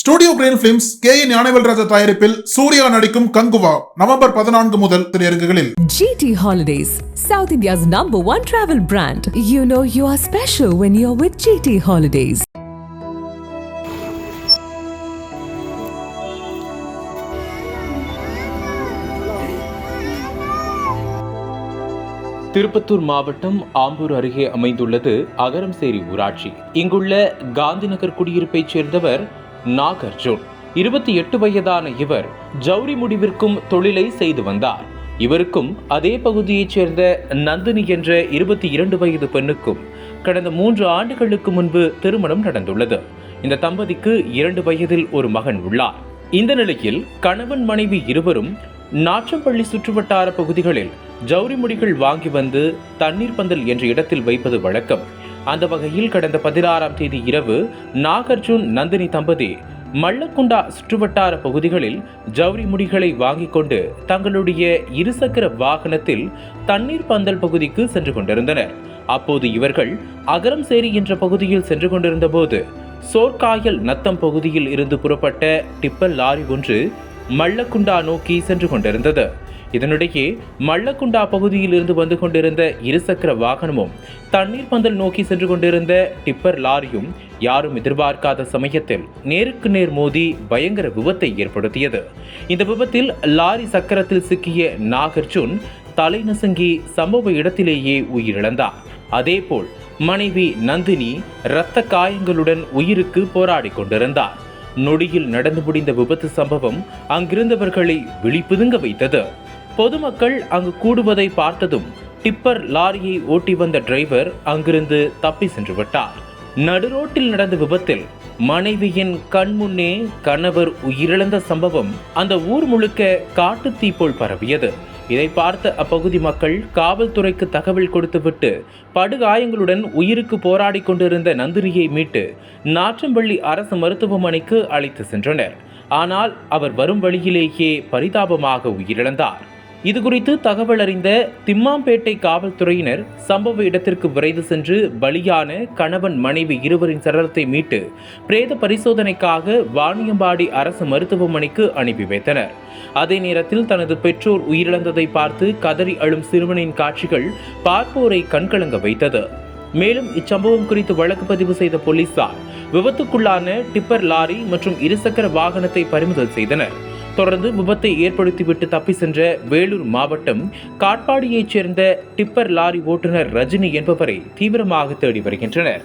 Studio green films K N Gnanavel Raja தயாரிப்பில் சூர்யா நடிக்கும் Kanguva November பதினான்கு முதல் திரையரங்குகளில் GT Holidays, South India's number one travel brand. You know you are special when you're with GT Holidays. Tirupattur மாவட்டம் ஆம்பூர் அருகே அமைந்துள்ளது அகரம்சேரி ஊராட்சி இங்குள்ள காந்திநகர் குடியிருப்பைச் சேர்ந்தவர் நாகார்ஜுன். இருபத்தி எட்டு வயதான இவர் ஜவுரி முடிவிற்கும் தொழிலை செய்து வந்தார். இவருக்கும் அதே பகுதியைச் சேர்ந்த நந்தினி என்ற இருபத்தி இரண்டு வயது பெண்ணுக்கும் கடந்த மூன்று ஆண்டுகளுக்கு முன்பு திருமணம் நடந்துள்ளது. இந்த தம்பதிக்கு இரண்டு வயதில் ஒரு மகன் உள்ளார். இந்த நிலையில் கணவன் மனைவி இருவரும் நாச்சம்பள்ளி சுற்றுவட்டார பகுதிகளில் ஜவுரி முடிகள் வாங்கி வந்து தண்ணீர் பந்தல் என்ற இடத்தில் வைப்பது வழக்கம். அந்த வகையில் கடந்த பதினாறாம் தேதி இரவு நாகார்ஜுன் நந்தினி தம்பதி மல்லக்குண்டா சுற்றுவட்டார பகுதிகளில் ஜவுரி முடிகளை வாங்கிக் கொண்டு தங்களுடைய இருசக்கர வாகனத்தில் தண்ணீர் பந்தல் பகுதிக்கு சென்று கொண்டிருந்தனர். அப்போது இவர்கள் அகரம்சேரி என்ற பகுதியில் சென்று கொண்டிருந்த போது சோர்காயல் நத்தம் பகுதியில் இருந்து புறப்பட்ட டிப்பர் லாரி ஒன்று மல்லக்குண்டா நோக்கி சென்று கொண்டிருந்தது. இதனிடையே மல்லக்குண்டா பகுதியில் இருந்து வந்து கொண்டிருந்த இருசக்கர வாகனமும் தண்ணீர் பந்தல் நோக்கி சென்று கொண்டிருந்த டிப்பர் லாரியும் யாரும் எதிர்பார்க்காத சமயத்தில் நேருக்கு நேர் மோதி பயங்கர விபத்தை ஏற்படுத்தியது. இந்த விபத்தில் லாரி சக்கரத்தில் சிக்கிய நாகர்ஜுன் தலை நசுங்கி சம்பவ இடத்திலேயே உயிரிழந்தார். அதேபோல் மனைவி நந்தினி இரத்த காயங்களுடன் உயிருக்கு போராடிக் கொண்டிருந்தார். நொடியில் நடந்து முடிந்த விபத்து சம்பவம் அங்கிருந்தவர்களை விழிப்புதுங்க வைத்தது. பொதுமக்கள் அங்கு கூடுவதை பார்த்ததும் டிப்பர் லாரியை ஓட்டி வந்த டிரைவர் அங்கிருந்து தப்பி சென்று விட்டார். நடுரோட்டில் நடந்த விபத்தில் மனைவியின் கண்முன்னே கணவர் உயிரிழந்த சம்பவம் அந்த ஊர் முழுக்க காட்டுத்தீ போல் பரவியது. இதை பார்த்த அப்பகுதி மக்கள் காவல்துறைக்கு தகவல் கொடுத்துவிட்டு படுகாயங்களுடன் உயிருக்கு போராடி கொண்டிருந்த நந்தினியை மீட்டு நாற்றம்பள்ளி அரசு மருத்துவமனைக்கு அழைத்து சென்றனர். ஆனால் அவர் வரும் வழியிலேயே பரிதாபமாக உயிரிழந்தார். இது குறித்து தகவல் அறிந்த திம்மாம்பேட்டை காவல்துறையினர் சம்பவ இடத்திற்கு விரைந்து சென்று பலியான கணவன் மனைவி இருவரின் சடலத்தை மீட்டு பிரேத பரிசோதனைக்காக வாணியம்பாடி அரசு மருத்துவமனைக்கு அனுப்பி வைத்தனர். அதே நேரத்தில் தனது பெற்றோர் உயிரிழந்ததை பார்த்து கதறி அழும் சிறுவனின் காட்சிகள் பார்ப்போரை கண்கலங்க வைத்தது. மேலும் இச்சம்பவம் குறித்து வழக்கு பதிவு செய்த போலீசார் விபத்துக்குள்ளான டிப்பர் லாரி மற்றும் இருசக்கர வாகனத்தை பறிமுதல் செய்தனர். தொடர்ந்து விபத்தை ஏற்படுத்திவிட்டு தப்பி சென்ற வேலூர் மாவட்டம் காட்பாடியைச் சேர்ந்த டிப்பர் லாரி ஓட்டுநர் ரஜினி என்பவரை தீவிரமாக தேடி வருகின்றனர்.